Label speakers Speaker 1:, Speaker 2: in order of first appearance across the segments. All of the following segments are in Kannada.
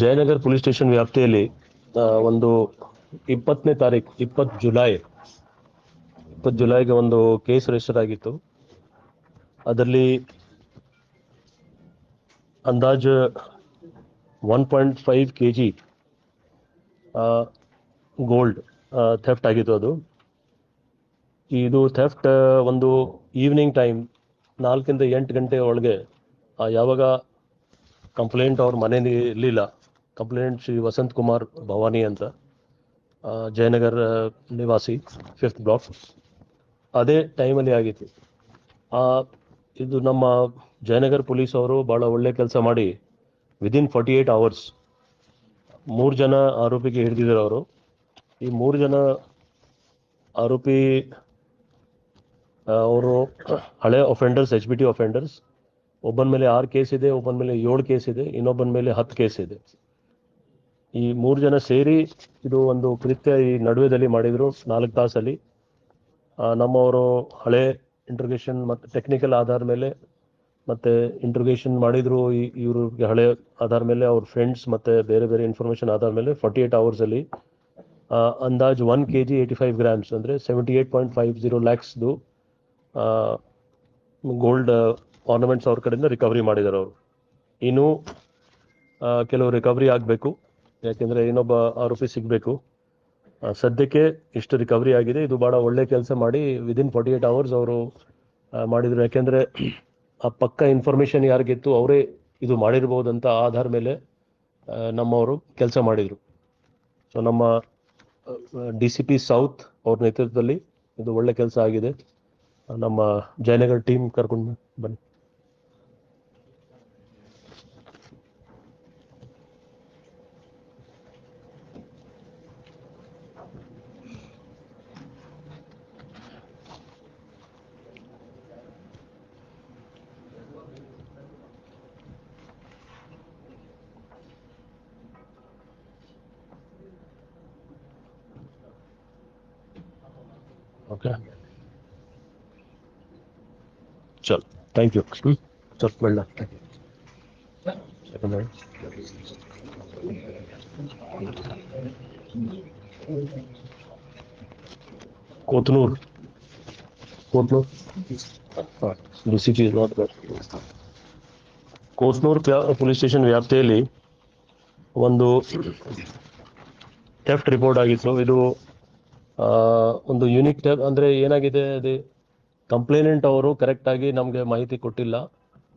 Speaker 1: ಜಯನಗರ್ ಪೊಲೀಸ್ ಸ್ಟೇಷನ್ ವ್ಯಾಪ್ತಿಯಲ್ಲಿ ಒಂದು ಇಪ್ಪತ್ತನೇ ತಾರೀಕು ಇಪ್ಪತ್ತು ಜುಲೈ, ಇಪ್ಪತ್ತು ಜುಲೈಗೆ ಒಂದು ಕೇಸ್ ರಿಜಿಸ್ಟರ್ ಆಗಿತ್ತು. ಅದರಲ್ಲಿ ಅಂದಾಜು one point five K G gold theft ಆಗಿತ್ತು ಅದು. ಇದು ಥೆಫ್ಟ್ ಒಂದು ಈವ್ನಿಂಗ್ ಟೈಮ್ ನಾಲ್ಕಿಂದ ಎಂಟು ಗಂಟೆ ಒಳಗೆ ಯಾವಾಗ ಕಂಪ್ಲೇಂಟ್ ಅವ್ರ ಮನೇಲಿ ಇರಲಿಲ್ಲ ಕಂಪ್ಲೇಂಟ್ ಶ್ರೀ ವಸಂತ್ ಕುಮಾರ್ ಭವಾನಿ ಅಂತ ಜಯನಗರ ನಿವಾಸಿ ಫಿಫ್ತ್ ಬ್ಲಾಕ್ ಅದೇ ಟೈಮಲ್ಲಿ ಆಗಿತ್ತು. ಇದು ನಮ್ಮ ಜಯನಗರ್ ಪೊಲೀಸ್ ಅವರು ಭಾಳ ಒಳ್ಳೆ ಕೆಲಸ ಮಾಡಿ ವಿದಿನ್ ಫಾರ್ಟಿ ಏಯ್ಟ್ ಅವರ್ಸ್ ಮೂರು ಜನ ಆರೋಪಿಗೆ ಹಿಡಿದಿದ್ದಾರೆ ಅವರು. ಈ ಮೂರು ಜನ ಆರೋಪಿ ಅವರು ಹಳೆ offenders H B T offenders ಒಬ್ಬನ ಮೇಲೆ ಆರು ಕೇಸ್ ಇದೆ, ಒಬ್ಬನ ಮೇಲೆ ಏಳು ಕೇಸ್ ಇದೆ, ಇನ್ನೊಬ್ಬನ ಮೇಲೆ ಹತ್ತು ಕೇಸ್ ಇದೆ. ಈ ಮೂರು ಜನ ಸೇರಿ ಇದು ಒಂದು ಕೃತ್ಯ ಈ ನಡುವೆದಲ್ಲಿ ಮಾಡಿದ್ರು ನಾಲ್ಕು ತಾಸಲ್ಲಿ. ನಮ್ಮವರು ಹಳೆ ಇಂಟ್ರಗೇಷನ್ ಮತ್ತು ಟೆಕ್ನಿಕಲ್ ಆಧಾರ ಮೇಲೆ ಮತ್ತೆ ಇಂಟ್ರಗೇಷನ್ ಮಾಡಿದ್ರು. ಈ- ಇವ್ರಿಗೆ ಹಳೆ ಆಧಾರ ಮೇಲೆ ಅವ್ರ ಫ್ರೆಂಡ್ಸ್ ಮತ್ತೆ ಬೇರೆ ಬೇರೆ ಇನ್ಫಾರ್ಮೇಶನ್ ಆಧಾರ ಮೇಲೆ ಫಾರ್ಟಿ ಏಟ್ ಅವರ್ಸಲ್ಲಿ ಅಂದಾಜು one K G eighty five grams ಅಂದರೆ seventy eight point five zero ಲ್ಯಾಕ್ಸ್ದು gold ornaments ಅವ್ರ ಕಡೆಯಿಂದ ರಿಕವರಿ ಮಾಡಿದ್ದಾರೆ ಅವರು. ಇನ್ನು ಕೆಲವು ರಿಕವರಿ ಆಗಬೇಕು. ಯಾಕೆಂದರೆ ಇನ್ನೊಬ್ಬ ಆರೋಪಿ ಸಿಗಬೇಕು. ಸದ್ಯಕ್ಕೆ ಇಷ್ಟು ರಿಕವರಿ ಆಗಿದೆ. ಇದು ಭಾಳ ಒಳ್ಳೆ ಕೆಲಸ ಮಾಡಿ ವಿದಿನ್ ಫಾರ್ಟಿ ಏಟ್ ಅವರ್ಸ್ ಅವರು ಮಾಡಿದರು. ಯಾಕೆಂದರೆ ಆ ಪಕ್ಕ ಇನ್ಫಾರ್ಮೇಷನ್ ಯಾರಿಗಿತ್ತು ಅವರೇ ಇದು ಮಾಡಿರ್ಬೋದಂತ ಆಧಾರ ಮೇಲೆ ನಮ್ಮವರು ಕೆಲಸ ಮಾಡಿದರು. ಸೊ ನಮ್ಮ ಡಿ ಸಿ ಪಿ ಸೌತ್ ಅವ್ರ ನೇತೃತ್ವದಲ್ಲಿ ಇದು ಒಳ್ಳೆ ಕೆಲಸ ಆಗಿದೆ. ನಮ್ಮ ಜಯನಗರ್ ಟೀಮ್ ಕರ್ಕೊಂಡು ಬನ್ನಿ. ಓಕೆ ಚಲ್ ಥ್ಯಾಂಕ್ ಯು ಹ್ಞೂ ಸ್ವಲ್ಪ ಬೆಳ್ಳ second Kothanur Kothanur DCT not Kothanur police station ವ್ಯಾಪ್ತಿಯಲ್ಲಿ ಒಂದು ಥೆಫ್ಟ್ ರಿಪೋರ್ಟ್ ಆಗಿತ್ತು ಇದು ಆ, ಒಂದು ಯುನಿಕ್ ಟೈಪ್ ಅಂದರೆ ಏನಾಗಿದೆ, ಅದೇ ಕಂಪ್ಲೇನೆಂಟ್ ಅವರು ಕರೆಕ್ಟಾಗಿ ನಮಗೆ ಮಾಹಿತಿ ಕೊಟ್ಟಿಲ್ಲ.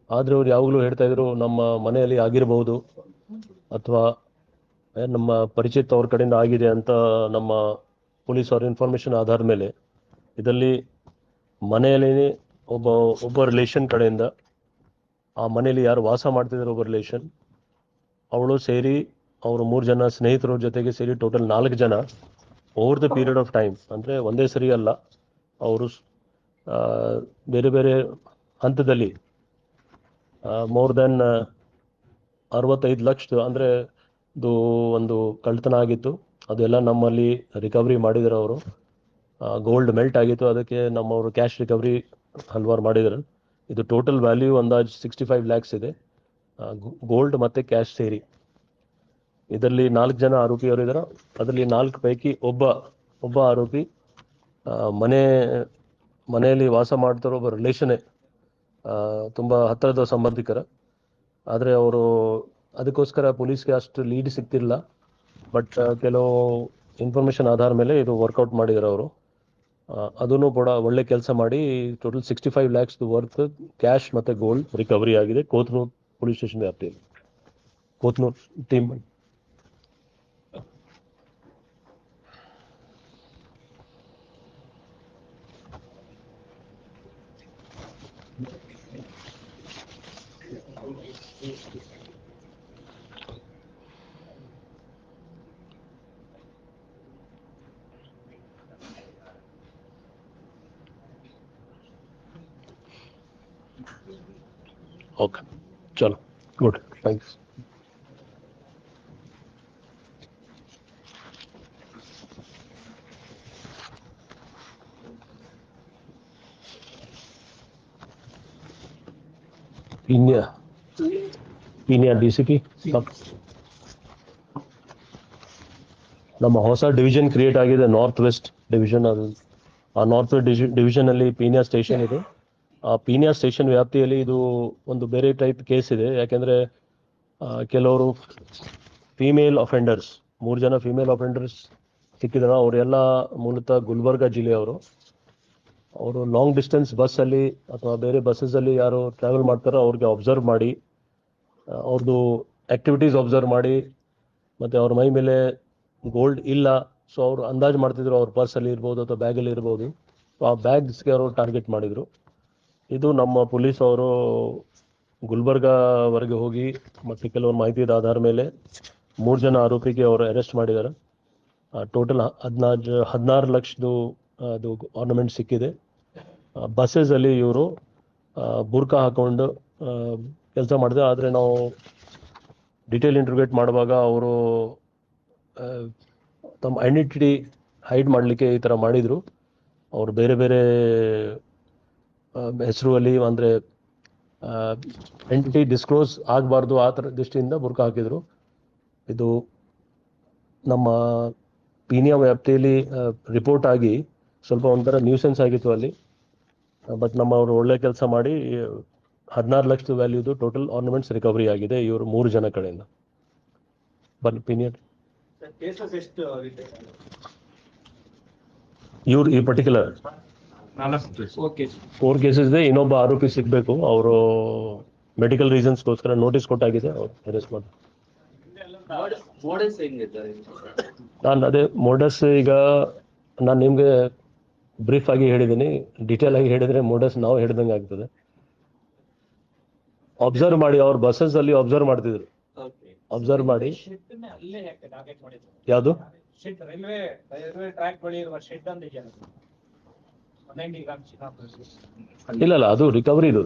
Speaker 1: ಆದರೆ ಅವ್ರು ಯಾವಾಗಲೂ ಹೇಳ್ತಾ ಇದ್ರು, ನಮ್ಮ ಮನೆಯಲ್ಲಿ ಆಗಿರಬಹುದು ಅಥವಾ ನಮ್ಮ ಪರಿಚಿತ ಅವ್ರ ಕಡೆಯಿಂದ ಆಗಿದೆ ಅಂತ ನಮ್ಮ ಪೊಲೀಸ್ ಅವ್ರ ಇನ್ಫಾರ್ಮೇಶನ್ ಆಧಾರ ಮೇಲೆ. ಇದರಲ್ಲಿ ಮನೆಯಲ್ಲಿ ಒಬ್ಬ ಒಬ್ಬ ರಿಲೇಷನ್ ಕಡೆಯಿಂದ ಆ ಮನೆಯಲ್ಲಿ ಯಾರು ವಾಸ ಮಾಡ್ತಿದ್ರು ಒಬ್ಬ ರಿಲೇಷನ್ ಅವಳು ಸೇರಿ, ಅವರು ಮೂರು ಜನ ಸ್ನೇಹಿತರ ಜೊತೆಗೆ ಸೇರಿ ಟೋಟಲ್ ನಾಲ್ಕು ಜನ over the period of time ಅಂದರೆ ಒಂದೇ ಸರಿ ಅಲ್ಲ ಅವರು ಬೇರೆ ಬೇರೆ ಹಂತದಲ್ಲಿ ಮೋರ್ ದೆನ್ ಅರವತ್ತೈದು ಲಕ್ಷ ಅಂದರೆ ಇದು ಒಂದು ಕಳ್ತನ ಆಗಿತ್ತು. ಅದೆಲ್ಲ ನಮ್ಮಲ್ಲಿ ರಿಕವರಿ ಮಾಡಿದ್ರು ಅವರು. ಗೋಲ್ಡ್ ಮೆಲ್ಟ್ ಆಗಿತ್ತು. ಅದಕ್ಕೆ ನಮ್ಮವರು ಕ್ಯಾಶ್ ರಿಕವರಿ ಹಲವಾರು ಮಾಡಿದ್ರು. ಇದು ಟೋಟಲ್ ವ್ಯಾಲ್ಯೂ ಅಂದಾಜು ಸಿಕ್ಸ್ಟಿ ಫೈವ್ ಲ್ಯಾಕ್ಸ್ ಇದೆ ಗೋಲ್ಡ್ ಮತ್ತು ಕ್ಯಾಶ್ ಸೇರಿ. ಇದರಲ್ಲಿ ನಾಲ್ಕು ಜನ ಆರೋಪಿಯವರು ಇದ್ದಾರೆ ಅದರಲ್ಲಿ ನಾಲ್ಕು ಪೈಕಿ ಒಬ್ಬ ಒಬ್ಬ ಆರೋಪಿ ಮನೆ, ಮನೆಯಲ್ಲಿ ವಾಸ ಮಾಡ್ತಿರೋ ಒಬ್ಬ ರಿಲೇಷನ್ನೇ ತುಂಬ ಹತ್ತಿರದ ಸಂಬಂಧಿಕರ. ಆದರೆ ಅವರು ಅದಕ್ಕೋಸ್ಕರ ಪೊಲೀಸ್ಗೆ ಅಷ್ಟು ಲೀಡ್ ಸಿಗ್ತಿಲ್ಲ ಬಟ್ ಕೆಲವು ಇನ್ಫಾರ್ಮೇಷನ್ ಆಧಾರ ಮೇಲೆ ಇದು ವರ್ಕೌಟ್ ಮಾಡಿದ್ದಾರೆ ಅವರು. ಅದನ್ನು ಕೂಡ ಒಳ್ಳೆ ಕೆಲಸ ಮಾಡಿ total sixty five lakhs worth cash ಮತ್ತು ಗೋಲ್ಡ್ ರಿಕವರಿ ಆಗಿದೆ. ಕೋತ್ನೂರ್ ಪೊಲೀಸ್ ಸ್ಟೇಷನ್ ವ್ಯಾಪ್ತಿಯಲ್ಲಿ. ಕೋತ್ನೂರ್ ಟೀಮ್ ಓಕೆ ಚಲೋ good thanks Peenya Peenya D C P ನಮ್ಮ ಹೊಸ ಡಿವಿಷನ್ ಕ್ರಿಯೇಟ್ ಆಗಿದೆ ನಾರ್ತ್ ವೆಸ್ಟ್ ಡಿವಿಷನ್ ಅದು. ಆ ನಾರ್ತ್ ವೆಸ್ಟ್ ಡಿವಿಷನ್ ಅಲ್ಲಿ ಪೀನಿಯಾ ಸ್ಟೇಷನ್ ಇದೆ. ಆ ಪೀನಿಯಾ ಸ್ಟೇಷನ್ ವ್ಯಾಪ್ತಿಯಲ್ಲಿ ಇದು ಒಂದು ಬೇರೆ ಟೈಪ್ ಕೇಸ್ ಇದೆ. ಯಾಕೆಂದ್ರೆ ಕೆಲವರು ಫೀಮೇಲ್ ಅಫೆಂಡರ್ಸ್ ಮೂರು ಜನ ಫೀಮೇಲ್ ಅಫೆಂಡರ್ಸ್ ಸಿಕ್ಕಿದ್ರು ಅವರೆಲ್ಲ ಮೂಲತಃ ಗುಲ್ಬರ್ಗಾ ಜಿಲ್ಲೆಯವರು. ಅವರು ಲಾಂಗ್ ಡಿಸ್ಟೆನ್ಸ್ ಬಸ್ ಅಲ್ಲಿ ಅಥವಾ ಬೇರೆ ಬಸ್ಸಸ್ ಅಲ್ಲಿ ಯಾರು ಟ್ರಾವೆಲ್ ಮಾಡ್ತಾರೋ, ಅವ್ರಿಗೆ ಅಬ್ಸರ್ವ್ ಮಾಡಿ ಅವ್ರದ್ದು ಆಕ್ಟಿವಿಟೀಸ್ ಅಬ್ಸರ್ವ್ ಮಾಡಿ, ಮತ್ತೆ ಅವ್ರ ಮೈ ಮೇಲೆ ಗೋಲ್ಡ್ ಇಲ್ಲ ಸೊ ಅವರು ಅಂದಾಜು ಮಾಡ್ತಿದ್ರು ಅವ್ರ ಪರ್ಸಲ್ಲಿ ಇರ್ಬೋದು ಅಥವಾ ಬ್ಯಾಗಲ್ಲಿ ಇರ್ಬೋದು. ಆ ಬ್ಯಾಗ್ಸ್ಗೆ ಅವರು ಟಾರ್ಗೆಟ್ ಮಾಡಿದ್ರು. ಇದು ನಮ್ಮ ಪೊಲೀಸ್ ಅವರು ಗುಲ್ಬರ್ಗಾವರೆಗೆ ಹೋಗಿ ಮತ್ತೆ ಕೆಲವೊಂದು ಮಾಹಿತಿದ ಆಧಾರ ಮೇಲೆ ಮೂರು ಜನ ಆರೋಪಿಗೆ ಅವರು ಅರೆಸ್ಟ್ ಮಾಡಿದ್ದಾರೆ. ಟೋಟಲ್ ಹದಿನಾರು ಹದಿನಾರು ಲಕ್ಷದ್ದು ಅದು ಆರ್ನಮೆಂಟ್ ಸಿಕ್ಕಿದೆ. ಬಸ್ಸಸ್ ಅಲ್ಲಿ ಇವರು ಬುರ್ಕಾ ಹಾಕೊಂಡು ಕೆಲಸ ಮಾಡಿದೆ. ಆದರೆ ನಾವು ಡಿಟೇಲ್ ಇಂಟ್ರೋಗೇಟ್ ಮಾಡುವಾಗ ಅವರು ತಮ್ಮ ಐಡೆಂಟಿಟಿ ಹೈಡ್ ಮಾಡಲಿಕ್ಕೆ ಈ ಥರ ಮಾಡಿದರು. ಅವರು ಬೇರೆ ಬೇರೆ ಹೆಸರು ಅಲ್ಲಿ ಅಂದರೆ ಎಂಟಿಟಿ ಡಿಸ್ಕ್ಲೋಸ್ ಆಗಬಾರ್ದು ಆ ಥರ ದೃಷ್ಟಿಯಿಂದ ಬುರ್ಕ ಹಾಕಿದರು. ಇದು ನಮ್ಮ ಪೀನಿಯಾ ವ್ಯಾಪ್ತಿಯಲ್ಲಿ ರಿಪೋರ್ಟ್ ಆಗಿ ಸ್ವಲ್ಪ ಒಂಥರ ನ್ಯೂಸೆನ್ಸ್ ಆಗಿತ್ತು ಅಲ್ಲಿ. ಬಟ್ ನಮ್ಮ ಅವರು ಒಳ್ಳೆ ಕೆಲಸ ಮಾಡಿ ಹದಿನಾರು ಲಕ್ಷದ ವ್ಯಾಲ್ಯೂದು ಟೋಟಲ್ ಆರ್ನಮೆಂಟ್ಸ್ ರಿಕವರಿ ಆಗಿದೆ ಇವರು ಮೂರು ಜನ ಕಡೆಯಿಂದ. ಬನ್ ಪೀನಿಯರ್ ಇವ್ರು ಈ ಪರ್ಟಿಕ್ಯುಲರ್ ಫೋರ್ ಕೇಸಸ್ ಇದೆ ಇನ್ನೊಬ್ಬ ಆರೋಪಿ ಸಿಗ್ಬೇಕು. ಅವರು ಮೆಡಿಕಲ್ ರೀಸನ್ಸ್ ಗೋಸ್ಕರ ನೋಟಿಸ್ ಕೊಟ್ಟಾಗಿದೆ ಅವ್ರು ಅರೆಸ್ಟ್ ಮಾಡಿ ನಾನು ಅದೇ ಮೋಡಸ್ ಈಗ ನಾನು ನಿಮಗೆ ಬ್ರೀಫ್ ಆಗಿ ಹೇಳಿದ್ದೀನಿ ಡಿಟೇಲ್ ಆಗಿ ಹೇಳಿದ್ರೆ ಮೋಡಸ್ ನಾವು ಹೇಳ್ದಂಗೆ ಆಗ್ತದೆ. ಅಬ್ಸರ್ವ್ ಮಾಡಿ ಅವ್ರ ಬಸ್ಸಸ್ ಅಲ್ಲಿ ಅಬ್ಸರ್ವ್ ಮಾಡ್ತಿದ್ರು.
Speaker 2: ಓಕೆ
Speaker 1: ಅಬ್ಸರ್ವ್ ಮಾಡಿ.
Speaker 3: ಶೆಡ್ ಅಲ್ಲೇ ಯಾಕೆ ಟಾರ್ಗೆಟ್ ಮಾಡಿದ್ರು?
Speaker 1: ಯಾವುದು? ಇಲ್ಲ ಅಲ್ಲ ಅದು ರಿಕವರಿ ಇದು.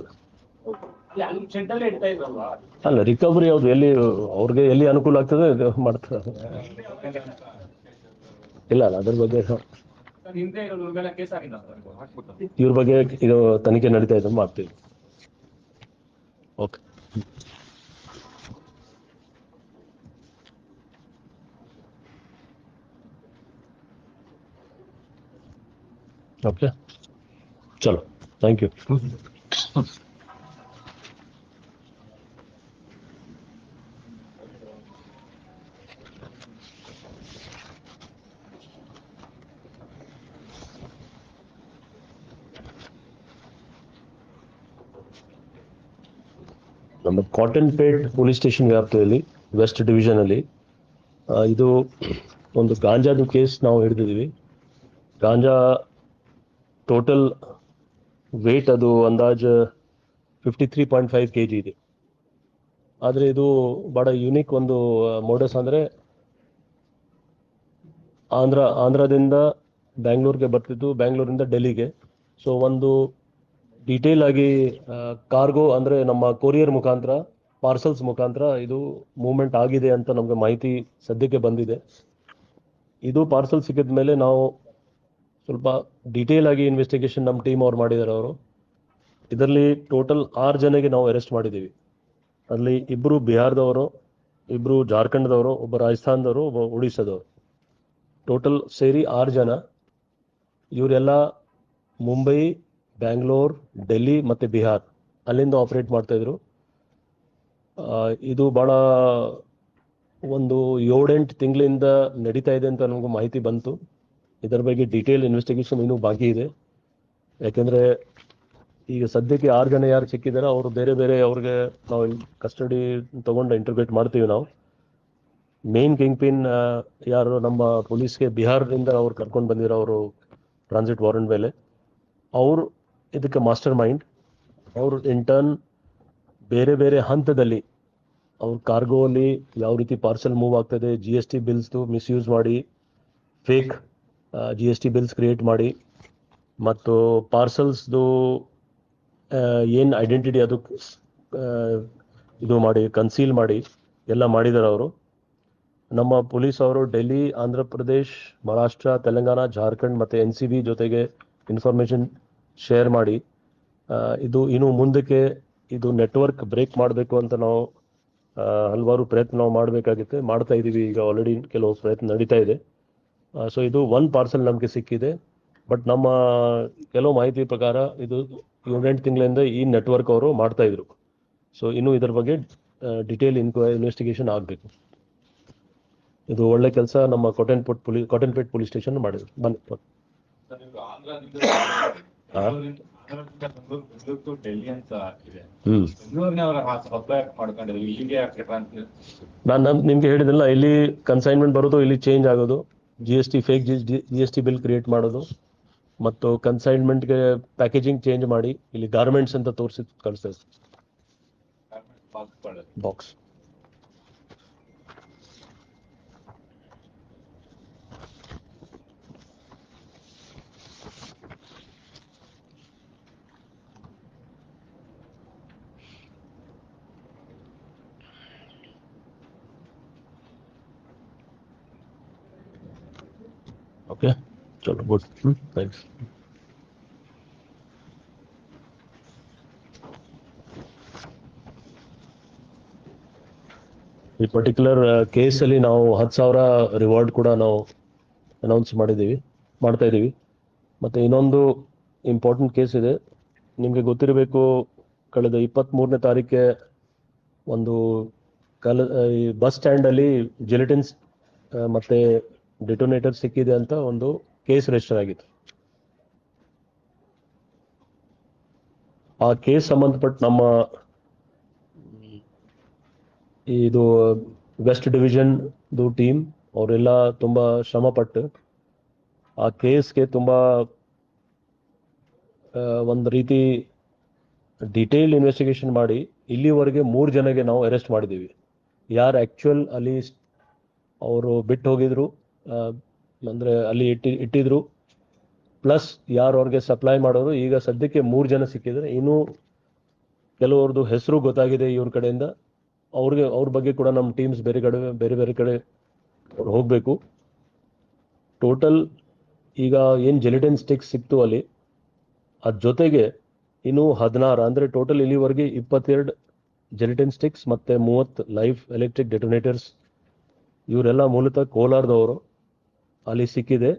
Speaker 3: ಅಲ್ಲಿ
Speaker 1: ರಿಕವರಿ ಯಾವುದು? ಎಲ್ಲಿ ಅವ್ರಿಗೆ ಎಲ್ಲಿ ಅನುಕೂಲ ಆಗ್ತದೆ ಮಾಡ್ತಾರೆ. ಇಲ್ಲ ಅಲ್ಲ ಅದ್ರ ಬಗ್ಗೆ
Speaker 3: ಇವ್ರ
Speaker 1: ಬಗ್ಗೆ ಇದು ತನಿಖೆ ನಡೀತಾ ಇದೆ ಮಾಡ್ತೀವಿ. ಓಕೆ. ಓಕೆ. ಚಲೋ. ಥ್ಯಾಂಕ್ ಯು ನಮ್ಮ ಕಾಟನ್ ಪೇಟ್ ಪೊಲೀಸ್ ಸ್ಟೇಷನ್ ವ್ಯಾಪ್ತಿಯಲ್ಲಿ ವೆಸ್ಟ್ ಡಿವಿಷನ್ ಅಲ್ಲಿ ಇದು ಒಂದು ಗಾಂಜಾದು ಕೇಸ್ ನಾವು ಹಿಡಿದಿದ್ದೀವಿ. ಗಾಂಜಾ ಟೋಟಲ್ ವೇಟ್ ಅದು ಅಂದಾಜು fifty three point five K G ಇದೆ. ಆದರೆ ಇದು ಬಹಳ ಯುನಿಕ್ ಒಂದು ಮೋಡಸ್ ಅಂದರೆ ಆಂಧ್ರ, ಆಂಧ್ರದಿಂದ ಬ್ಯಾಂಗ್ಳೂರ್ಗೆ ಬರ್ತಿದ್ದು, ಬ್ಯಾಂಗ್ಳೂರಿಂದ ಡೆಲ್ಲಿಗೆ. ಸೊ ಒಂದು ಡೀಟೇಲ್ ಆಗಿ ಕಾರ್ಗೋ ಅಂದರೆ ನಮ್ಮ ಕೊರಿಯರ್ ಮುಖಾಂತರ ಪಾರ್ಸಲ್ಸ್ ಮುಖಾಂತರ ಇದು ಮೂವ್ಮೆಂಟ್ ಆಗಿದೆ ಅಂತ ನಮಗೆ ಮಾಹಿತಿ ಸದ್ಯಕ್ಕೆ ಬಂದಿದೆ. ಇದು ಪಾರ್ಸಲ್ ಸಿಕ್ಕಿದ ಮೇಲೆ ನಾವು ಸ್ವಲ್ಪ ಡೀಟೇಲ್ ಆಗಿ ಇನ್ವೆಸ್ಟಿಗೇಷನ್ ನಮ್ಮ ಟೀಮ್ ಅವ್ರು ಮಾಡಿದ್ದಾರೆ ಅವರು. ಇದರಲ್ಲಿ ಟೋಟಲ್ ಆರು ಜನಗೆ ನಾವು ಅರೆಸ್ಟ್ ಮಾಡಿದ್ದೀವಿ ಅಲ್ಲಿ ಇಬ್ಬರು ಬಿಹಾರದವರು ಇಬ್ಬರು ಜಾರ್ಖಂಡ್ದವರು, ಒಬ್ಬ ರಾಜಸ್ಥಾನದವರು, ಒಬ್ಬ ಒಡಿಸ್ಸಾದವರು. ಟೋಟಲ್ ಸೇರಿ ಆರು ಜನ. ಇವರೆಲ್ಲ ಮುಂಬೈ, ಬ್ಯಾಂಗ್ಳೂರ್, ಡೆಲ್ಲಿ ಮತ್ತು ಬಿಹಾರ್ ಅಲ್ಲಿಂದ ಆಪರೇಟ್ ಮಾಡ್ತಾಯಿದ್ರು ಇದು ಭಾಳ ಒಂದು ಏಳೆಂಟು ತಿಂಗಳಿಂದ ನಡೀತಾ ಇದೆ ಅಂತ ನಮಗೂ ಮಾಹಿತಿ ಬಂತು. ಇದರ ಬಗ್ಗೆ ಡೀಟೇಲ್ ಇನ್ವೆಸ್ಟಿಗೇಷನ್ ಇನ್ನೂ ಬಾಕಿ ಇದೆ. ಯಾಕೆಂದರೆ ಈಗ ಸದ್ಯಕ್ಕೆ ಆರು ಜನ ಯಾರು ಸಿಕ್ಕಿದ್ದಾರೆ ಅವರು ಬೇರೆ ಬೇರೆ ಅವ್ರಿಗೆ ನಾವು ಕಸ್ಟಡಿ ತೊಗೊಂಡು ಇಂಟರ್ಗ್ರೇಟ್ ಮಾಡ್ತೀವಿ ನಾವು. ಮೇನ್ ಕಿಂಗ್ ಪಿನ್ ಯಾರು ನಮ್ಮ ಪೊಲೀಸ್ಗೆ ಬಿಹಾರದಿಂದ ಅವ್ರು ಕರ್ಕೊಂಡು ಬಂದಿರೋ ಅವರು ಟ್ರಾನ್ಸಿಟ್ ವಾರೆಂಟ್ ಮೇಲೆ. ಅವರು ಇದಕ್ಕೆ ಮಾಸ್ಟರ್ ಮೈಂಡ್ ಅವರು ಇಂಟರ್ನ್ ಬೇರೆ ಬೇರೆ ಹಂತದಲ್ಲಿ ಅವ್ರ ಕಾರ್ಗೋ ಅಲ್ಲಿ ಯಾವ ರೀತಿ ಪಾರ್ಸೆಲ್ ಮೂವ್ ಆಗ್ತದೆ ಜಿ ಎಸ್ ಟಿ ಬಿಲ್ಸ್ದು ಮಿಸ್ಯೂಸ್ ಮಾಡಿ fake G S T bills create ಮಾಡಿ ಮತ್ತು ಪಾರ್ಸಲ್ಸ್ದು ಏನು ಐಡೆಂಟಿಟಿ ಅದು ಇದು ಮಾಡಿ ಕನ್ಸೀಲ್ ಮಾಡಿ ಎಲ್ಲ ಮಾಡಿದ್ದಾರೆ ಅವರು. ನಮ್ಮ ಪೊಲೀಸ್ ಅವರು ಡೆಲ್ಲಿ, ಆಂಧ್ರ ಪ್ರದೇಶ್, ಮಹಾರಾಷ್ಟ್ರ, ತೆಲಂಗಾಣ, ಜಾರ್ಖಂಡ್ ಮತ್ತು ಎನ್ ಸಿ ಬಿ ಜೊತೆಗೆ ಇನ್ಫಾರ್ಮೇಷನ್ ಶೇರ್ ಮಾಡಿ ಇದು ಇನ್ನು ಮುಂದಕ್ಕೆ ಇದು ನೆಟ್ವರ್ಕ್ ಬ್ರೇಕ್ ಮಾಡಬೇಕು ಅಂತ ನಾವು ಹಲವಾರು ಪ್ರಯತ್ನ ನಾವು ಮಾಡಬೇಕಾಗಿತ್ತು. ಮಾಡ್ತಾ ಇದ್ದೀವಿ ಈಗ ಆಲ್ರೆಡಿ ಕೆಲವು ಪ್ರಯತ್ನ ನಡೀತಾ ಇದೆ. ಸೊ ಇದು ಒನ್ ಪಾರ್ಸೆಲ್ ನಮಗೆ ಸಿಕ್ಕಿದೆ. ಬಟ್ ನಮ್ಮ ಕೆಲವು ಮಾಹಿತಿ ಪ್ರಕಾರ ಇದು ಏಳೆಂಟು ತಿಂಗಳಿಂದ ಈ ನೆಟ್ವರ್ಕ್ ಅವರು ಮಾಡ್ತಾ ಇದ್ರು. ಸೊ ಇನ್ನು ಇದರ ಬಗ್ಗೆ ಡಿಟೇಲ್ ಇನ್ಕ್ವೈ ಇನ್ವೆಸ್ಟಿಗೇಷನ್ ಆಗಬೇಕು. ಇದು ಒಳ್ಳೆ ಕೆಲಸ ನಮ್ಮ Cottonpet police Cottonpet police station ಮಾಡಿದ್ರು. ಬನ್ನಿ ನಾನು ನಮ್ ನಿಮ್ಗೆ ಹೇಳಿದಿಲ್ಲ ಇಲ್ಲಿ ಕನ್ಸೈನ್ಮೆಂಟ್ ಬರೋದು ಇಲ್ಲಿ ಚೇಂಜ್ ಆಗೋದು? G S T fake G S T bill create ಮಾಡೋದು. ಮತ್ತು ಕನ್ಸೈನ್ಮೆಂಟ್ಗೆ ಪ್ಯಾಕೇಜಿಂಗ್ ಚೇಂಜ್ ಮಾಡಿ ಇಲ್ಲಿ ಗಾರ್ಮೆಂಟ್ಸ್ ಅಂತ ತೋರಿಸಿ ಕಳಿಸ್ತೇವೆ ಬಾಕ್ಸ್ ಓಕೆ ಚಲೋ ಗುಡ್ ಹ್ಞೂ ಈ ಪರ್ಟಿಕ್ಯುಲರ್ ಕೇಸಲ್ಲಿ ನಾವು ಹತ್ತು ಸಾವಿರ ರಿವಾರ್ಡ್ ಕೂಡ ನಾವು ಅನೌನ್ಸ್ ಮಾಡಿದ್ದೀವಿ, ಮಾಡ್ತಾ ಇದ್ದೀವಿ. ಮತ್ತೆ ಇನ್ನೊಂದು ಇಂಪಾರ್ಟೆಂಟ್ ಕೇಸ್ ಇದೆ. ನಿಮಗೆ ಗೊತ್ತಿರಬೇಕು, ಕಳೆದ ಇಪ್ಪತ್ತ್ಮೂರನೇ ತಾರೀಕೆ ಒಂದು ಕಲ, ಈ ಬಸ್ ಸ್ಟ್ಯಾಂಡಲ್ಲಿ ಜೆಲಿಟಿನ್ಸ್ ಮತ್ತು ಡಿಟೋನೇಟರ್ ಸಿಕ್ಕಿದೆ ಅಂತ ಒಂದು ಕೇಸ್ ರಿಜಿಸ್ಟರ್ ಆಗಿತ್ತು. ಆ ಕೇಸ್ ಸಂಬಂಧಪಟ್ಟ ನಮ್ಮ ಇದು ವೆಸ್ಟ್ ಡಿವಿಷನ್ದು ಟೀಮ್ ಅವರೆಲ್ಲ ಶ್ರಮ ಪಟ್ಟು ಆ ಕೇಸ್ಗೆ ತುಂಬಾ ಒಂದು ರೀತಿ ಡಿಟೇಲ್ ಇನ್ವೆಸ್ಟಿಗೇಷನ್ ಮಾಡಿ ಇಲ್ಲಿವರೆಗೆ ಮೂರು ಜನಗೆ ನಾವು ಅರೆಸ್ಟ್ ಮಾಡಿದ್ದೀವಿ. ಯಾರು ಆ್ಯಕ್ಚುಯಲ್ ಅಲ್ಲಿ ಅವರು ಬಿಟ್ಟು ಹೋಗಿದ್ರು ಅಂದ್ರೆ ಅಲ್ಲಿ ಇಟ್ಟಿ, ಇಟ್ಟಿದ್ರು. ಪ್ಲಸ್ ಯಾರು ಅವ್ರಿಗೆ ಸಪ್ಲೈ ಮಾಡೋರು, ಈಗ ಸದ್ಯಕ್ಕೆ ಮೂರು ಜನ ಸಿಕ್ಕಿದ್ರೆ ಇನ್ನೂ ಕೆಲವ್ರದ್ದು ಹೆಸರು ಗೊತ್ತಾಗಿದೆ ಇವ್ರ ಕಡೆಯಿಂದ. ಅವ್ರಿಗೆ, ಅವ್ರ ಬಗ್ಗೆ ಕೂಡ ನಮ್ಮ ಟೀಮ್ಸ್ ಬೇರೆ ಕಡೆ, ಬೇರೆ ಬೇರೆ ಕಡೆ ಅವ್ರು ಹೋಗಬೇಕು. ಟೋಟಲ್ ಈಗ ಏನು ಜೆಲಿಟನ್ ಸ್ಟಿಕ್ಸ್ ಸಿಕ್ತು ಅಲ್ಲಿ ಅದ್ರ ಜೊತೆಗೆ ಇನ್ನು ಹದಿನಾರು, ಅಂದರೆ ಟೋಟಲ್ ಇಲ್ಲಿವರೆಗೆ ಇಪ್ಪತ್ತೆರಡು ಜೆಲಿಟನ್ ಸ್ಟಿಕ್ಸ್ ಮತ್ತು ಮೂವತ್ತು ಲೈಫ್ ಎಲೆಕ್ಟ್ರಿಕ್ ಡೆಟೋನೇಟರ್ಸ್ ಇವರೆಲ್ಲ ಮೂಲತಃ ಕೋಲಾರದವರು. ಅಲ್ಲಿ ಸಿಕ್ಕಿದೆ.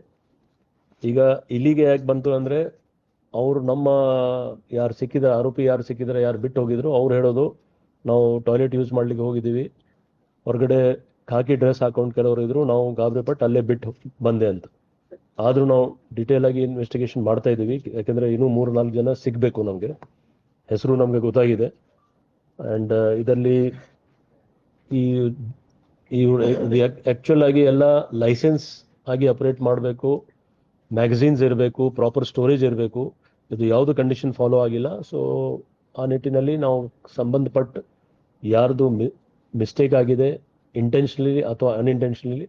Speaker 1: ಈಗ ಇಲ್ಲಿಗೆ ಯಾಕೆ ಬಂತು ಅಂದರೆ ಅವರು ನಮ್ಮ ಯಾರು ಸಿಕ್ಕಿದ, ಆರೋಪಿ ಯಾರು ಸಿಕ್ಕಿದ್ರೆ, ಯಾರು ಬಿಟ್ಟು ಹೋಗಿದ್ರು, ಅವ್ರು ಹೇಳೋದು ನಾವು ಟಾಯ್ಲೆಟ್ ಯೂಸ್ ಮಾಡ್ಲಿಕ್ಕೆ ಹೋಗಿದ್ದೀವಿ. ಹೊರಗಡೆ ಖಾಕಿ ಡ್ರೆಸ್ ಹಾಕೊಂಡು ಕೆಲವರು ಇದ್ರು, ನಾವು ಗಾಬರಿ ಪಟ್ಟು ಅಲ್ಲೇ ಬಿಟ್ಟು ಬಂದೆ ಅಂತ. ಆದರೂ ನಾವು ಡಿಟೇಲ್ ಆಗಿ ಇನ್ವೆಸ್ಟಿಗೇಷನ್ ಮಾಡ್ತಾ ಇದ್ದೀವಿ. ಯಾಕೆಂದರೆ ಇನ್ನೂ ಮೂರು ನಾಲ್ಕು ಜನ ಸಿಗಬೇಕು ನಮಗೆ. ಹೆಸರು ನಮಗೆ ಗೊತ್ತಾಗಿದೆ. ಆ್ಯಂಡ್ ಇದರಲ್ಲಿ ಈ ಈ ಆ್ಯಕ್ಚುಲ್ ಆಗಿ ಎಲ್ಲ ಲೈಸೆನ್ಸ್ ಆಗಿ ಆಪರೇಟ್ ಮಾಡಬೇಕು. ಮ್ಯಾಗಝೀನ್ಸ್ ಇರಬೇಕು ಪ್ರಾಪರ್ ಸ್ಟೋರೇಜ್ ಇರಬೇಕು. ಇದು ಯಾವುದು ಕಂಡೀಷನ್ ಫಾಲೋ ಆಗಿಲ್ಲ. ಸೊ ಆ ನಿಟ್ಟಿನಲ್ಲಿ ನಾವು ಸಂಬಂಧಪಟ್ಟ ಯಾರ್ದು ಮಿಸ್ಟೇಕ್ ಆಗಿದೆ ಇಂಟೆನ್ಷನಲಿ ಅಥವಾ ಅನ್ಇಂಟೆನ್ಷನಲಿ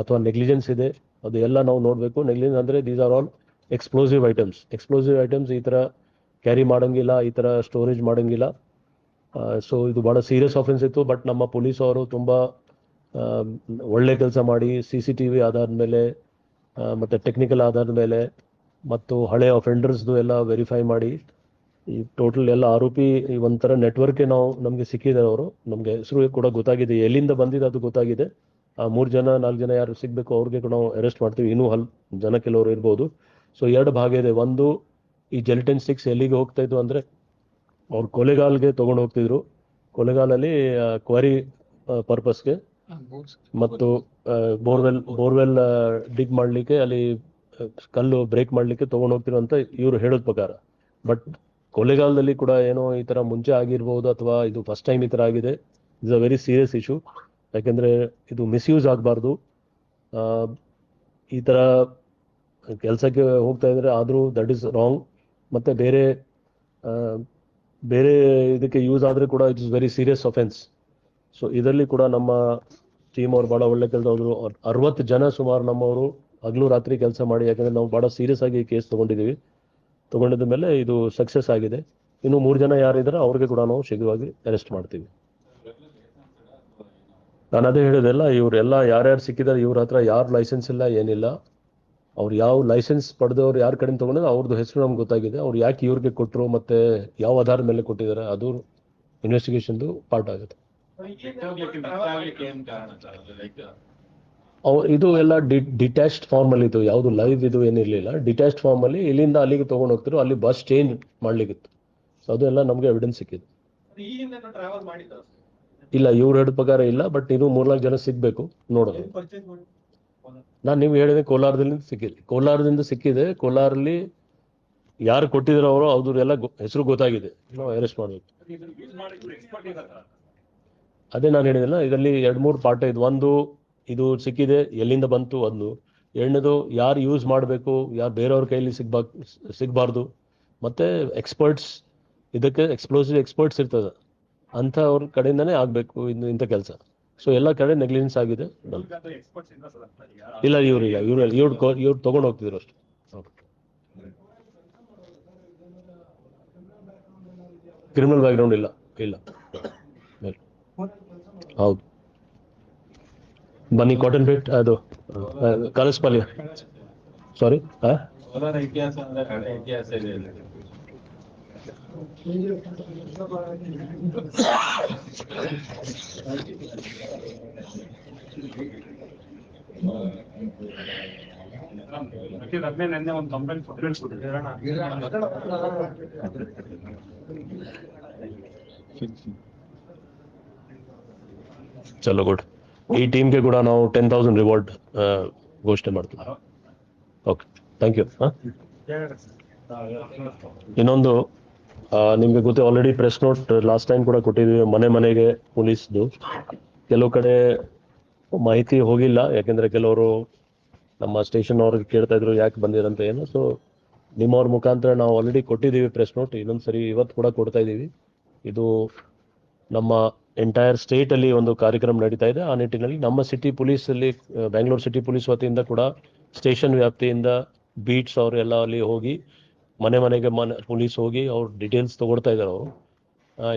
Speaker 1: ಅಥವಾ ನೆಗ್ಲಿಜೆನ್ಸ್ ಇದೆ ಅದು ಎಲ್ಲ ನಾವು ನೋಡಬೇಕು. ನೆಗ್ಲಿಜೆನ್ಸ್ ಅಂದರೆ these are all explosive items explosive items ಈ ಥರ ಕ್ಯಾರಿ ಮಾಡೋಂಗಿಲ್ಲ, ಈ ಥರ ಸ್ಟೋರೇಜ್ ಮಾಡೋಂಗಿಲ್ಲ. ಸೊ ಇದು ಭಾಳ ಸೀರಿಯಸ್ ಆಫೆನ್ಸ್ ಇತ್ತು. ಬಟ್ ನಮ್ಮ ಪೊಲೀಸ್ ಅವರು ತುಂಬ ಒಳ್ಳೆ ಕೆಲಸ ಮಾಡಿ ಸಿ ಸಿ ಟಿ ವಿ ಆಧಾರದ ಮೇಲೆ ಮತ್ತು ಟೆಕ್ನಿಕಲ್ ಆಧಾರದ ಮೇಲೆ ಮತ್ತು ಹಳೆ ಅಫೆಂಡರ್ಸ್ದು ಎಲ್ಲ ವೆರಿಫೈ ಮಾಡಿ, ಈ ಟೋಟಲ್ ಎಲ್ಲ ಆರೋಪಿ ಈ ಒಂಥರ ನೆಟ್ವರ್ಕೆ ನಾವು, ನಮಗೆ ಸಿಕ್ಕಿದ್ದಾರೆ ಅವರು. ನಮಗೆ ಹೆಸರು ಕೂಡ ಗೊತ್ತಾಗಿದೆ. ಎಲ್ಲಿಂದ ಬಂದಿದೆ ಅದು ಗೊತ್ತಾಗಿದೆ. ಆ ಮೂರು ಜನ, ನಾಲ್ಕು ಜನ ಯಾರು ಸಿಗಬೇಕು ಅವ್ರಿಗೆ ಕೂಡ ನಾವು ಅರೆಸ್ಟ್ ಮಾಡ್ತೀವಿ. ಇನ್ನೂ ಹಲ್, ಜನ ಕೆಲವರು ಇರ್ಬೋದು. ಸೊ ಎರಡು ಭಾಗ ಇದೆ. ಒಂದು, ಈ ಜೆಲಿಟನ್ ಸಿಕ್ಸ್ ಎಲ್ಲಿಗೆ ಹೋಗ್ತಾ ಇದ್ವು ಅಂದರೆ, ಅವ್ರು ಕೊಲೆಗಾಲ್ಗೆ ತೊಗೊಂಡು ಹೋಗ್ತಿದ್ರು. ಕೊಲೆಗಾಲಲ್ಲಿ ಕ್ವರಿ ಪರ್ಪಸ್ಗೆ ಮತ್ತು ಬೋರ್ವೆಲ್ ಬೋರ್ವೆಲ್ ಡಿಗ್ ಮಾಡಲಿಕ್ಕೆ ಅಲ್ಲಿ ಕಲ್ಲು ಬ್ರೇಕ್ ಮಾಡಲಿಕ್ಕೆ ತೊಗೊಂಡು ಹೋಗ್ತಿರೋ ಅಂತ ಇವರು ಹೇಳೋದ್ ಪ್ರಕಾರ. ಬಟ್ ಕೊಲೆಗಾಲದಲ್ಲಿ ಕೂಡ ಏನೋ ಈ ತರ ಮುಂಚೆ ಆಗಿರ್ಬೋದು ಅಥವಾ ಇದು ಫಸ್ಟ್ ಟೈಮ್ ಈ ತರ ಆಗಿದೆ. Is a very serious issue ಯಾಕೆಂದ್ರೆ ಇದು ಮಿಸ್ಯೂಸ್ ಆಗಬಾರ್ದು. ಈ ತರ ಕೆಲಸಕ್ಕೆ ಹೋಗ್ತಾ ಇದ್ರೆ ಆದರೂ ದಟ್ ಇಸ್ ರಾಂಗ್ ಮತ್ತೆ ಬೇರೆ ಬೇರೆ ಇದಕ್ಕೆ ಯೂಸ್ ಆದ್ರೆ ಕೂಡ it is very serious offence so ಇದರಲ್ಲಿ ಕೂಡ ನಮ್ಮ ಟೀಮ್ ಅವ್ರು ಭಾಳ ಒಳ್ಳೆ ಕೆಲಸ ಹೋದ್ರು. ಅರವತ್ತು ಜನ ಸುಮಾರು ನಮ್ಮವರು ಹಗಲು ರಾತ್ರಿ ಕೆಲಸ ಮಾಡಿ, ಯಾಕಂದ್ರೆ ನಾವು ಭಾಳ ಸೀರಿಯಸ್ ಆಗಿ ಕೇಸ್ ತಗೊಂಡಿದೀವಿ ತಗೊಂಡಿದ ಮೇಲೆ ಇದು ಸಕ್ಸಸ್ ಆಗಿದೆ. ಇನ್ನು ಮೂರು ಜನ ಯಾರಿದ್ದಾರೆ ಅವ್ರಿಗೆ ಕೂಡ ನಾವು ಶೀಘ್ರವಾಗಿ ಅರೆಸ್ಟ್ ಮಾಡ್ತೀವಿ. ನಾನು ಅದೇ ಹೇಳಿದೆಲ್ಲ ಇವರೆಲ್ಲ ಯಾರ್ಯಾರು ಸಿಕ್ಕಿದ್ದಾರೆ, ಇವ್ರ ಹತ್ರ ಯಾರು ಲೈಸೆನ್ಸ್ ಇಲ್ಲ, ಏನಿಲ್ಲ. ಅವ್ರು ಯಾವ ಲೈಸೆನ್ಸ್ ಪಡೆದವ್ರು ಯಾರ ಕಡೆಯಿಂದ ತೊಗೊಂಡಿದ್ರೆ ಅವ್ರದ್ದು ಹೆಸರು ನಮ್ಗೆ ಗೊತ್ತಾಗಿದೆ. ಅವ್ರು ಯಾಕೆ ಇವ್ರಿಗೆ ಕೊಟ್ಟರು ಮತ್ತೆ ಯಾವ ಆಧಾರದ ಮೇಲೆ ಕೊಟ್ಟಿದ್ದಾರೆ, ಅದು ಇನ್ವೆಸ್ಟಿಗೇಷನ್ದು ಪಾರ್ಟ್ ಆಗುತ್ತೆ. ಇದು ಎಲ್ಲ ಡಿಟ್ಯಾಚ್ಡ್ ಫಾರ್ಮ್ ಅಲ್ಲಿ ಇತ್ತು ಯಾವುದು ಲೈವ್ ಇದು ಏನಿರ್ಲಿಲ್ಲ. ಡಿಟ್ಯಾಚ್ಡ್ ಫಾರ್ಮ್ ಅಲ್ಲಿ ಇಲ್ಲಿಂದ ಅಲ್ಲಿಗೆ ತಗೊಂಡು ಹೋಗ್ತಿರು ಅಲ್ಲಿ ಬಸ್ ಚೇಂಜ್ ಮಾಡ್ಲಿಕ್ಕಿತ್ತು. ಸೊ ಅದು ಎಲ್ಲ ನಮಗೆ ಎವಿಡೆನ್ಸ್ ಸಿಕ್ಕಿದೆ ಇಲ್ಲ ಇವ್ರು ಹೇಳಿದ ಪ್ರಕಾರ ಇಲ್ಲ ಬಟ್ ಇದು ಮೂರ್ನಾಲ್ಕು ಜನ ಸಿಗ್ಬೇಕು ನೋಡೋದು. ನಾನು ನೀವು ಹೇಳಿದೆ ಕೋಲಾರದಲ್ಲಿ ಸಿಕ್ಕಿದೆ. ಕೋಲಾರದಿಂದ ಸಿಕ್ಕಿದೆ ಕೋಲಾರಲ್ಲಿ ಯಾರು ಕೊಟ್ಟಿದ್ರು ಅವರು ಅವ್ರದ್ದೆಲ್ಲ ಹೆಸರು ಗೊತ್ತಾಗಿದೆ. ನಾವು ಅರೆಸ್ಟ್ ಮಾಡಬೇಕು. ಅದೇ ನಾನು ಹೇಳಿದೆಲ್ಲ ಇದರಲ್ಲಿ ಎರಡು ಮೂರು ಪಾಠ ಇದು. ಒಂದು, ಇದು ಸಿಕ್ಕಿದೆ, ಎಲ್ಲಿಂದ ಬಂತು ಒಂದು. ಎರಡನೇದು, ಯಾರು ಯೂಸ್ ಮಾಡಬೇಕು, ಯಾರು ಬೇರೆಯವ್ರ ಕೈಯಲ್ಲಿ ಸಿಗ್ಬಾ ಸಿಗಬಾರ್ದು. ಮತ್ತೆ ಎಕ್ಸ್ಪರ್ಟ್ಸ್ ಇದಕ್ಕೆ ಎಕ್ಸ್ಪ್ಲೋಸಿವ್ ಎಕ್ಸ್ಪರ್ಟ್ಸ್ ಇರ್ತದೆ. ಅಂಥ ಅವ್ರ ಕಡೆಯಿಂದನೇ ಆಗಬೇಕು ಇನ್ನು ಇಂಥ ಕೆಲಸ. ಸೊ ಎಲ್ಲ ಕಡೆ ನೆಗ್ಲಿಜೆನ್ಸ್ ಆಗಿದೆ. ಇಲ್ಲ ಇವ್ರಿಲ್ಲ ಇವ್ರು ಇವ್ರು ಇವ್ರು ತೊಗೊಂಡು ಹೋಗ್ತಿದ್ರು ಅಷ್ಟು. ಕ್ರಿಮಿನಲ್ ಬ್ಯಾಕ್ಗ್ರೌಂಡ್ ಇಲ್ಲ ಇಲ್ಲ ಇಲ್ಲ. ಹೌದು. ಬನ್ನಿ ಕಾಟನ್ ಪೇಟ್ ಅದು ಕಲಸ್ಪಾಲ್ಯ. ಸಾರಿ ಹಾ
Speaker 4: ಕೋಲಾರ ಇತಿಹಾಸ ಅಂದ್ರೆ ಹಳೆ ಇತಿಹಾಸ ಇದೆ ಇಲ್ಲಿ.
Speaker 2: ಅದನ್ನೇ ನೆನ್ನೆ ಒಂದು ಕಂಪ್ಲೇಂಟ್
Speaker 1: ಚಲೋ ಗುಡ್ ಈ ಟೀಮ್ಗೆ ಕೂಡ ನಾವು ಟೆನ್ ತೌಸಂಡ್ ರಿವಾರ್ಡ್ ಘೋಷಣೆ ಮಾಡ್ತೀವಿ. ಓಕೆ ಥ್ಯಾಂಕ್ ಯು ಇನ್ನೊಂದು ನಿಮ್ಗೆ ಗೊತ್ತೇ already press note last time ಕೂಡ ಕೊಟ್ಟಿದ್ವಿ ಮನೆ ಮನೆಗೆ ಪೊಲೀಸ್ದು. ಕೆಲವು ಕಡೆ ಮಾಹಿತಿ ಹೋಗಿಲ್ಲ, ಯಾಕೆಂದ್ರೆ ಕೆಲವರು ನಮ್ಮ ಸ್ಟೇಷನ್ ಅವ್ರಿಗೆ ಕೇಳ್ತಾ ಇದ್ರು, ಯಾಕೆ ಬಂದಿರಂತ ಏನು. ಸೊ ನಿಮ್ಮವ್ರ ಮುಖಾಂತರ ನಾವು ಆಲ್ರೆಡಿ ಕೊಟ್ಟಿದ್ದೀವಿ ಪ್ರೆಸ್ ನೋಟ್ ಇನ್ನೊಂದು ಸರಿ ಇವತ್ತು ಕೂಡ ಕೊಡ್ತಾ ಇದ್ದೀವಿ. ಇದು ನಮ್ಮ ಎಂಟೈರ್ ಸ್ಟೇಟ್ ಅಲ್ಲಿ ಒಂದು ಕಾರ್ಯಕ್ರಮ ನಡೀತಾ ಇದೆ. ಆ ನಿಟ್ಟಿನಲ್ಲಿ ನಮ್ಮ ಸಿಟಿ ಪೊಲೀಸ್ ಅಲ್ಲಿ ಬೆಂಗಳೂರು ಸಿಟಿ ಪೊಲೀಸ್ ವತಿಯಿಂದ ಕೂಡ ಸ್ಟೇಷನ್ ವ್ಯಾಪ್ತಿಯಿಂದ ಬೀಟ್ಸ್ ಅವರೆಲ್ಲ ಅಲ್ಲಿ ಹೋಗಿ, ಮನೆ ಮನೆಗೆ ಮನೆ ಪೊಲೀಸ್ ಹೋಗಿ ಅವ್ರು ಡೀಟೇಲ್ಸ್ ತಗೊಳ್ತಾ ಇದ್ದಾರೆ ಅವರು.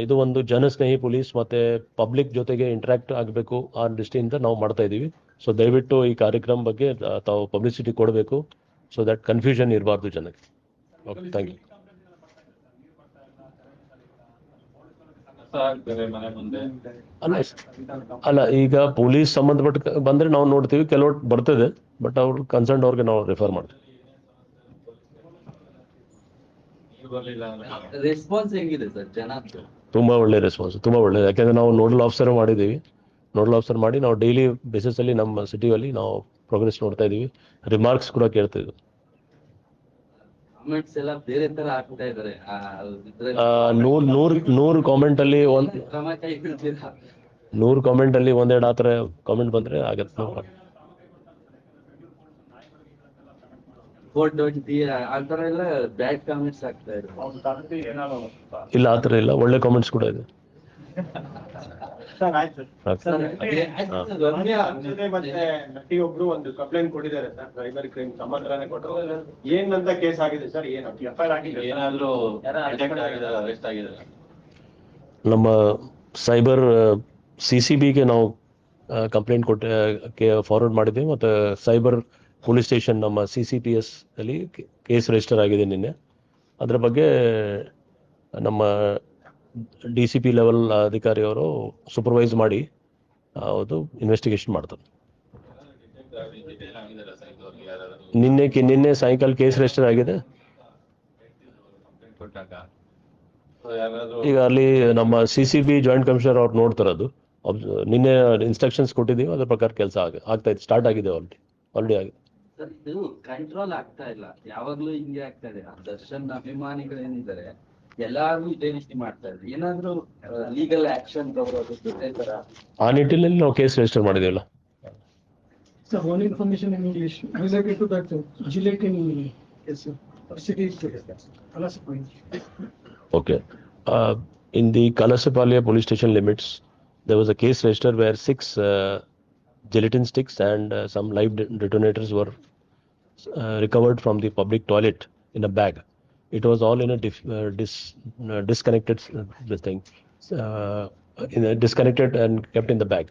Speaker 1: ಇದು ಒಂದು ಜನಸ್ನೇಹಿ ಪೊಲೀಸ್ ಮತ್ತೆ ಪಬ್ಲಿಕ್ ಜೊತೆಗೆ ಇಂಟ್ರಾಕ್ಟ್ ಆಗಬೇಕು ಆ ದೃಷ್ಟಿಯಿಂದ ನಾವು ಮಾಡ್ತಾ ಇದ್ದೀವಿ ಸೊ ದಯವಿಟ್ಟು ಈ ಕಾರ್ಯಕ್ರಮ ಬಗ್ಗೆ ತಾವು ಪಬ್ಲಿಸಿಟಿ ಕೊಡಬೇಕು. ಸೊ ದಟ್ ಕನ್ಫ್ಯೂಷನ್ ಇರಬಾರ್ದು ಜನಕ್ಕೆ. ಓಕೆ ಥ್ಯಾಂಕ್ ಯು
Speaker 4: ಮನೆ ಮುಂದೆ.
Speaker 1: ಅಲ್ಲ ಅಲ್ಲ ಈಗ ಪೊಲೀಸ್ ಸಂಬಂಧಪಟ್ಟ ಬಂದ್ರೆ ನಾವು ನೋಡ್ತೀವಿ ಕೆಲವು ಬರ್ತದೆ ಬಟ್ ಅವ್ರ ಕನ್ಸರ್ನ್ ಅವ್ರಿಗೆ ನಾವು ರೆಫರ್ ಮಾಡ್ತೀವಿ.
Speaker 5: ರೆಸ್ಪಾನ್ಸ್ ಹೆಂಗಿದೆ ಸರ್
Speaker 1: ತುಂಬಾ ಒಳ್ಳೆ ರೆಸ್ಪಾನ್ಸ್ ತುಂಬಾ ಒಳ್ಳೆ ಯಾಕಂದ್ರೆ ನಾವು ನೋಡಲ್ ಆಫೀಸರ್ ಮಾಡಿದ್ದೀವಿ. ನೋಡಲ್ ಆಫೀಸರ್ ಮಾಡಿ ನಾವು ಡೈಲಿ ಬೇಸಿಸ್ ಅಲ್ಲಿ ನಮ್ಮ ಸಿಟಿಯಲ್ಲಿ ನಾವು ಪ್ರೋಗ್ರೆಸ್ ನೋಡ್ತಾ ಇದೀವಿ. ರಿಮಾರ್ಕ್ಸ್ ಕೂಡ ಕೇಳ್ತಾ ಇದ್ವಿ.
Speaker 5: ಕಾಮೆಂಟ್ಸ್ ಎಲ್ಲ ಬೇರೆ ತರ ಆಗ್ತಾ ಇದಾರೆ
Speaker 1: ನೂರ್ ನೂರ್ ನೂರ್ ಕಾಮೆಂಟ್ ಅಲ್ಲಿ ಒಂದ್
Speaker 5: ಕ್ರಮ ಕೈಗೊಳ್ತೀರಾ?
Speaker 1: ನೂರ್ ಕಾಮೆಂಟ್ ಅಲ್ಲಿ ಒಂದೆರಡು ಆತರ ಕಾಮೆಂಟ್ ಬಂದ್ರೆ ಆಗತ್ತೆ
Speaker 5: ಫೋರ್ ಟ್ವೆಂಟಿ ಆತರ ತರ ಎಲ್ಲ ಬ್ಯಾಡ್ ಕಾಮೆಂಟ್ಸ್ ಆಗ್ತಾ ಇದೆ.
Speaker 1: ಇಲ್ಲ ಆತರ ಇಲ್ಲ. ಒಳ್ಳೆ ಕಾಮೆಂಟ್ಸ್ ಕೂಡ ಇದೆ.
Speaker 3: ಸರ್ ಆಯ್ತು.
Speaker 5: ಸರ್,
Speaker 3: ಮತ್ತೆ ನಟಿ ಒಬ್ರು ಒಂದು ಕಂಪ್ಲೇಂಟ್ ಕೊಟ್ಟಿದ್ದಾರೆ ಸರ್ ಸೈಬರ್ ಕ್ರೈಮ್ ಸಮಾಧಾನ ಕೊಟ್ಟರು ಏನಂತ ಕೇಸ್ ಆಗಿದೆ ಸರ್ ಏನು ಎಫ್ ಐ ಆರ್ ಆಗಿದೆ
Speaker 4: ಏನಾದ್ರೂ ಅರೆಸ್ಟ್ ಆಗಿದ್ದಾರೆ
Speaker 1: ನಮ್ಮ ಸೈಬರ್ ಸಿ ಸಿ ಬಿಗೆ ನಾವು ಕಂಪ್ಲೇಂಟ್ ಕೊಟ್ಟ ಫಾರ್ವರ್ಡ್ ಮಾಡಿದ್ವಿ ಮತ್ತು ಸೈಬರ್ ಪೊಲೀಸ್ ಸ್ಟೇಷನ್ ನಮ್ಮ ಸಿ ಸಿ ಪಿ ಎಸ್ ಅಲ್ಲಿ ಕೇಸ್ ರಿಜಿಸ್ಟರ್ ಆಗಿದೆ ನಿನ್ನೆ. ಅದರ ಬಗ್ಗೆ ನಮ್ಮ ಡಿ ಸಿ ಪಿ ಲೆವೆಲ್ ಅಧಿಕಾರಿಯವರು ಸೂಪರ್ವೈಸ್ ಮಾಡಿ ಅದು ಇನ್ವೆಸ್ಟಿಗೇಷನ್ ಮಾಡ್ತಾರೆ. ನಿನ್ನೆ ನಿನ್ನೆ ಸಾಯಂಕಾಲ ಕೇಸ್ ರಿಜಿಸ್ಟರ್ ಆಗಿದೆ. ಈಗ ಅಲ್ಲಿ ನಮ್ಮ C C B joint commissioner ಅವ್ರು ನೋಡ್ತಾರೆ ನಿನ್ನೆ ಇನ್ಸ್ಟ್ರಕ್ಷನ್ಸ್ ಕೊಟ್ಟಿದ್ದೀವಿ, ಅದ್ರ ಪ್ರಕಾರ ಕೆಲಸ ಆಗ, ಆಗ್ತಾ ಇದೆ ಸ್ಟಾರ್ಟ್ ಆಗಿದೆ ಆಲ್ರೆಡಿ ಆಲ್ರೆಡಿ ಆಗಿದೆ.
Speaker 5: ಕಂಟ್ರೋಲ್ ಆಗ್ತಾ ಇಲ್ಲ. ಯಾವಾಗ್ಲೂ ಹಿಂಗೆ ಆಗ್ತಾ ಇದೆ. ದರ್ಶನ್ ಅಭಿಮಾನಿಗಳೇನಿದ್ದಾರೆ ಎಲ್ಲಾರು ಇದೇ ರೀತಿ ಮಾಡ್ತಾ ಇದ್ದಾರೆ ಏನಾದ್ರೂ ಲೀಗಲ್ ಆಕ್ಷನ್ ತಗೊಳ್ಳೋದು ಇದೇ ತರ
Speaker 1: ಆ ನಿಟ್ಟಿನಲ್ಲಿ ನಾವು case register ಮಾಡಿದ್ದೀವಲ್ಲ
Speaker 6: So one information in English related to that uh, Gillette in yes, sir. city Alas point.
Speaker 1: Okay. Uh, in the Kalasapalya police station limits, there was a case registered where six uh, gelatin sticks and uh, some live de- detonators were uh, recovered from the public toilet in a bag. It was all in a dif- uh, dis- uh, disconnected uh, thing, uh, in a disconnected and kept in the bag.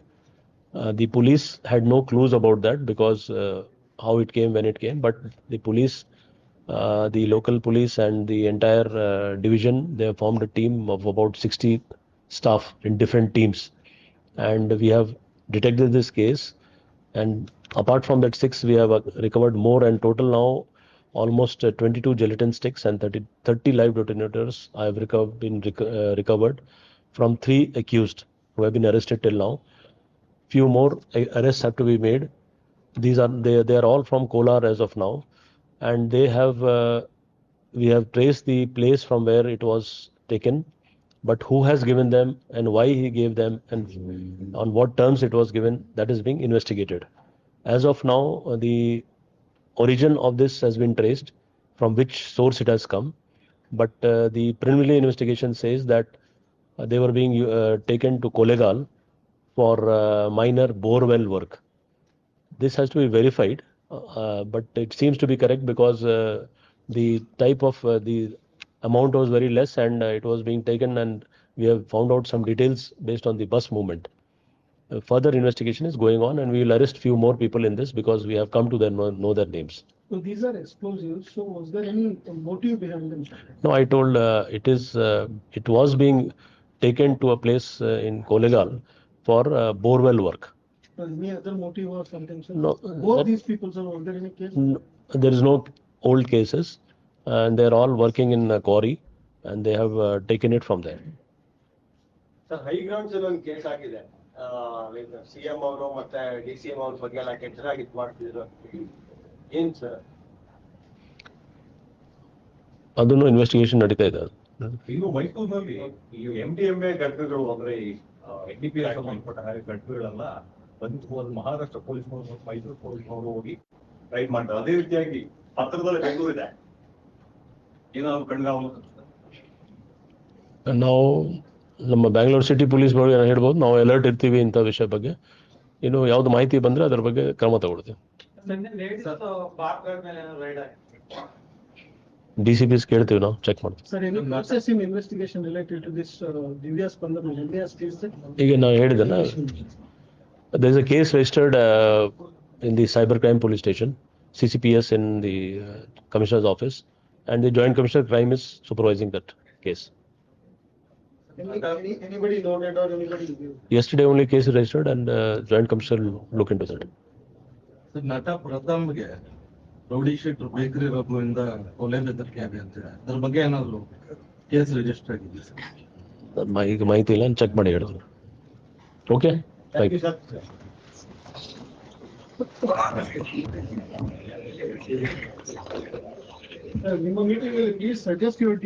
Speaker 1: Uh, the police had no clues about that because uh, how it came when it came, but the police the local police and the entire division they formed a team of about 60 staff in different teams and we have detected this case and apart from that six, we have recovered more and total now almost uh, 22 gelatin sticks and 30, 30 live detonators I have recovered, been rec- uh, recovered from three accused who have been arrested till now. Few more arrests have to be made. These are they, they are all from Kolar as of now, and they have uh, we have traced the place from where it was taken, but who has given them and why he gave them and on what terms it was given that is being investigated. As of now, uh, the origin of this has been traced from which source it has come, but uh, the preliminary investigation says that uh, they were being uh, taken to Kolegal for uh, minor borewell work. This has to be verified, uh, but it seems to be correct because the type of the amount was very less and it was being taken and we have found out some details based on the bus movement. Uh, further investigation is going on, and we will arrest few more people in this because we have come to them know, know their names.
Speaker 6: So these are explosives. So was there any motive behind them?
Speaker 1: No, I told uh, it is uh, it was being taken to a place uh, in Kolegal for uh, borewell work.
Speaker 6: Any other motive or something? Sir?
Speaker 1: No.
Speaker 6: Uh,
Speaker 1: Both
Speaker 6: these people, sir, was there any case?
Speaker 1: No, there is no old cases, and they are all working in a quarry, and they have taken it from there.
Speaker 3: Sir, high ground case. C M ಅವರು ಮತ್ತೆ ಡಿ ಸಿ ಎಂ ಅವ್ರ ಬಗ್ಗೆ ಎಲ್ಲ ಕೆಟ್ಟದಾಗಿ ಇದು ಮಾಡ್ತಿದ್ರು. ಏನ್ ಸರ್
Speaker 1: ಅದನ್ನು ಇನ್ವೆಸ್ಟಿಗೇಷನ್ ನಡೀತಾ ಇದೆ.
Speaker 4: ಇದು ಮೈಸೂರಿನಲ್ಲಿ ಈ ಎಂ ಡಿ ಎಂ ಎ ಘಟಕಗಳು ಅಂದ್ರೆ ಈ ಎನ್ ಡಿ ಪಿ ಸಂಬಂಧಪಟ್ಟ ಹಾಗೆ ಘಟಕಗಳೆಲ್ಲ ಬಂದು ಒಂದು ಮಹಾರಾಷ್ಟ್ರ ಪೊಲೀಸ್ನವರು ಮತ್ತು ಮೈಸೂರು ಪೊಲೀಸ್ನವರು ಹೋಗಿ ರೈಡ್ ಮಾಡ್ತಾರೆ. ಅದೇ ರೀತಿಯಾಗಿ ಪತ್ರದಲ್ಲಿ ಬೆಂಗಳೂರು ಇದೆ. ಏನಾದ್ರು ಕಣ್ಗಾವಲು
Speaker 1: ನಾವು ನಮ್ಮ ಬ್ಯಾಂಗ್ಳೂರ್ ಸಿಟಿ ಪೊಲೀಸ್ ಬಳಿ ಹೇಳ್ಬೋದು? ನಾವು ಅಲರ್ಟ್ ಇರ್ತೀವಿ ಇಂಥ ವಿಷಯ ಬಗ್ಗೆ. ಇನ್ನು ಯಾವ್ದು ಮಾಹಿತಿ ಬಂದ್ರೆ ಅದರ ಬಗ್ಗೆ ಕ್ರಮ ತಗೊಳ್ತೀವಿ ಡಿಸಿಪಿಸ್ ಕೇಳ್ತೀವಿ ನಾವು ಚೆಕ್ ಮಾಡ್ತೀವಿ. ಈಗ ನಾವು ಹೇಳಿದಲ್ಲ the is a case registered in the cyber crime police station C in the commissioner's office and the joint commissioner crime is supervising that case
Speaker 6: Any, any- anybody noted or anybody?
Speaker 1: Yesterday only case is registered and uh, joint commissioner will look into that.
Speaker 7: ನಟ ಪ್ರಥಮ್ಗೆ ರೌಡಿ ಶೀಟರ್ ಬೇಕರಿ ರಘುವಿಂದ ಕೊಲೆ ಬೆದರಿಕೆ ಆಗಿದೆ ಅಂತ ಅದ್ರ ಬಗ್ಗೆ ಏನಾದ್ರು ಕೇಸ್ ರಿಜಿಸ್ಟರ್ ಆಗಿದೆ ಸರ್?
Speaker 1: ಮ- ಈಗ ಮಾಹಿತಿ ಇಲ್ಲ ಚೆಕ್ ಮಾಡಿ ಹೇಳ್ತೀನಿ. ಓಕೆ ಥ್ಯಾಂಕ್ ಯು
Speaker 3: ಸರ್
Speaker 6: ನಿಮ್ಮ ಮೀಟಿಂಗ್ ಅಲ್ಲಿ ಪ್ಲೀಸ್ ಸಜೆಸ್ಟ್ ಯುವರ್